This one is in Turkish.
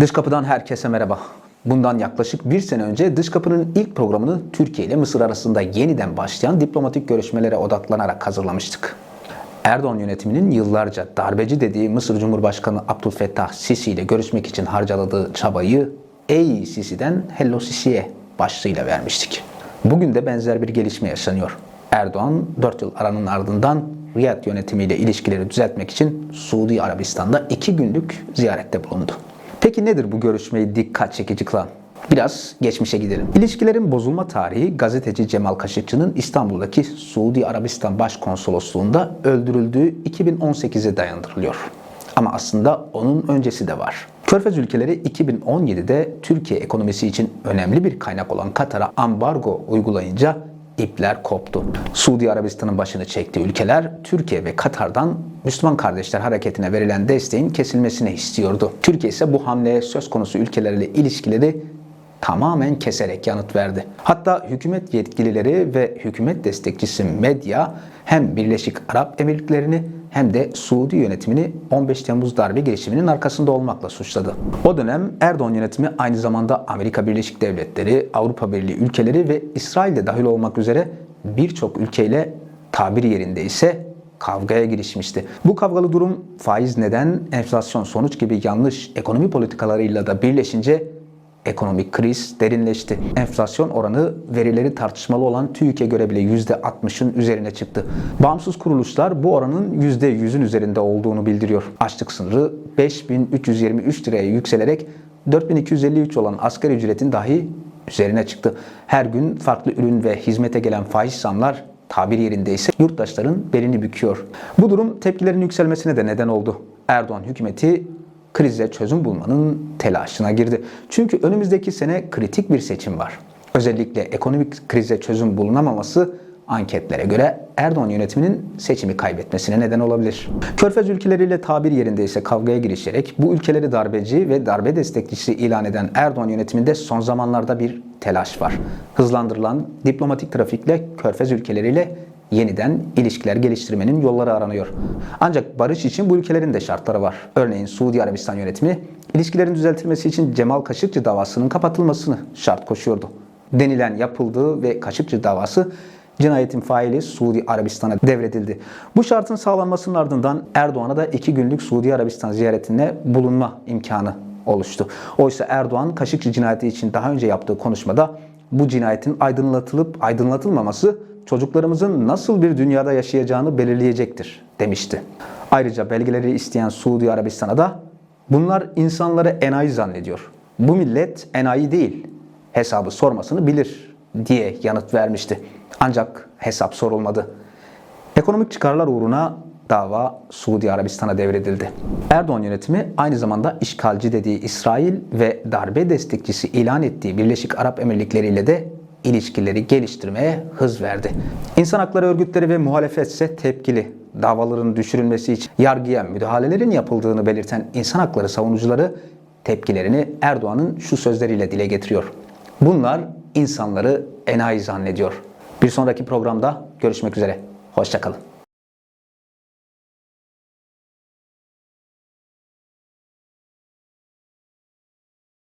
Dış Kapı'dan herkese merhaba. Bundan yaklaşık bir sene önce Dış Kapı'nın ilk programını Türkiye ile Mısır arasında yeniden başlayan diplomatik görüşmelere odaklanarak hazırlamıştık. Erdoğan yönetiminin yıllarca darbeci dediği Mısır Cumhurbaşkanı Abdülfettah Sisi ile görüşmek için harcaladığı çabayı Ey Sisi'den Hello Sisi'ye başlığıyla vermiştik. Bugün de benzer bir gelişme yaşanıyor. Erdoğan 4 yıl aranın ardından Riyad yönetimiyle ilişkileri düzeltmek için Suudi Arabistan'da 2 günlük ziyarette bulundu. Peki nedir bu görüşmeyi dikkat çekici kılan? Biraz geçmişe gidelim. İlişkilerin bozulma tarihi gazeteci Cemal Kaşıkçı'nın İstanbul'daki Suudi Arabistan Başkonsolosluğu'nda öldürüldüğü 2018'e dayandırılıyor. Ama aslında onun öncesi de var. Körfez ülkeleri 2017'de Türkiye ekonomisi için önemli bir kaynak olan Katar'a ambargo uygulayınca ipler koptu. Suudi Arabistan'ın başını çektiği ülkeler Türkiye ve Katar'dan Müslüman Kardeşler Hareketi'ne verilen desteğin kesilmesini istiyordu. Türkiye ise bu hamleye söz konusu ülkelerle ilişkileri tamamen keserek yanıt verdi. Hatta hükümet yetkilileri ve hükümet destekçisi medya hem Birleşik Arap Emirlikleri'ni hem de Suudi yönetimini 15 Temmuz darbe girişiminin arkasında olmakla suçladı. O dönem Erdoğan yönetimi aynı zamanda Amerika Birleşik Devletleri, Avrupa Birliği ülkeleri ve İsrail'de dahil olmak üzere birçok ülkeyle tabir yerinde ise kavgaya girişmişti. Bu kavgalı durum faiz neden, enflasyon sonuç gibi yanlış ekonomi politikalarıyla da birleşince Ekonomik kriz derinleşti. Enflasyon oranı verileri tartışmalı olan TÜİK'e göre bile %60'ın üzerine çıktı. Bağımsız kuruluşlar bu oranın %100'ün üzerinde olduğunu bildiriyor. Açlık sınırı 5323 liraya yükselerek 4253 olan asgari ücretin dahi üzerine çıktı. Her gün farklı ürün ve hizmete gelen fahiş zamlar tabir yerindeyse yurttaşların belini büküyor. Bu durum tepkilerin yükselmesine de neden oldu. Erdoğan hükümeti krize çözüm bulmanın telaşına girdi. Çünkü önümüzdeki sene kritik bir seçim var. Özellikle ekonomik krize çözüm bulunamaması anketlere göre Erdoğan yönetiminin seçimi kaybetmesine neden olabilir. Körfez ülkeleriyle tabir yerindeyse kavgaya girişerek bu ülkeleri darbeci ve darbe destekçisi ilan eden Erdoğan yönetiminde son zamanlarda bir telaş var. Hızlandırılan diplomatik trafikle Körfez ülkeleriyle yeniden ilişkiler geliştirmenin yolları aranıyor. Ancak barış için bu ülkelerin de şartları var. Örneğin Suudi Arabistan yönetimi ilişkilerin düzeltilmesi için Cemal Kaşıkçı davasının kapatılmasını şart koşuyordu. Denilen yapıldığı ve Kaşıkçı davası cinayetin faili Suudi Arabistan'a devredildi. Bu şartın sağlanmasının ardından Erdoğan'a da iki günlük Suudi Arabistan ziyaretine bulunma imkanı oluştu. Oysa Erdoğan Kaşıkçı cinayeti için daha önce yaptığı konuşmada bu cinayetin aydınlatılıp aydınlatılmaması çocuklarımızın nasıl bir dünyada yaşayacağını belirleyecektir demişti. Ayrıca belgeleri isteyen Suudi Arabistan'a da bunlar insanları enayi zannediyor. Bu millet enayi değil. Hesabı sormasını bilir diye yanıt vermişti. Ancak hesap sorulmadı. Ekonomik çıkarlar uğruna dava Suudi Arabistan'a devredildi. Erdoğan yönetimi aynı zamanda işgalci dediği İsrail ve darbe destekçisi ilan ettiği Birleşik Arap Emirlikleri ile de ilişkileri geliştirmeye hız verdi. İnsan hakları örgütleri ve muhalefet ise tepkili. Davaların düşürülmesi için yargıya müdahalelerin yapıldığını belirten insan hakları savunucuları tepkilerini Erdoğan'ın şu sözleriyle dile getiriyor. Bunlar insanları enayi zannediyor. Bir sonraki programda görüşmek üzere. Hoşçakalın.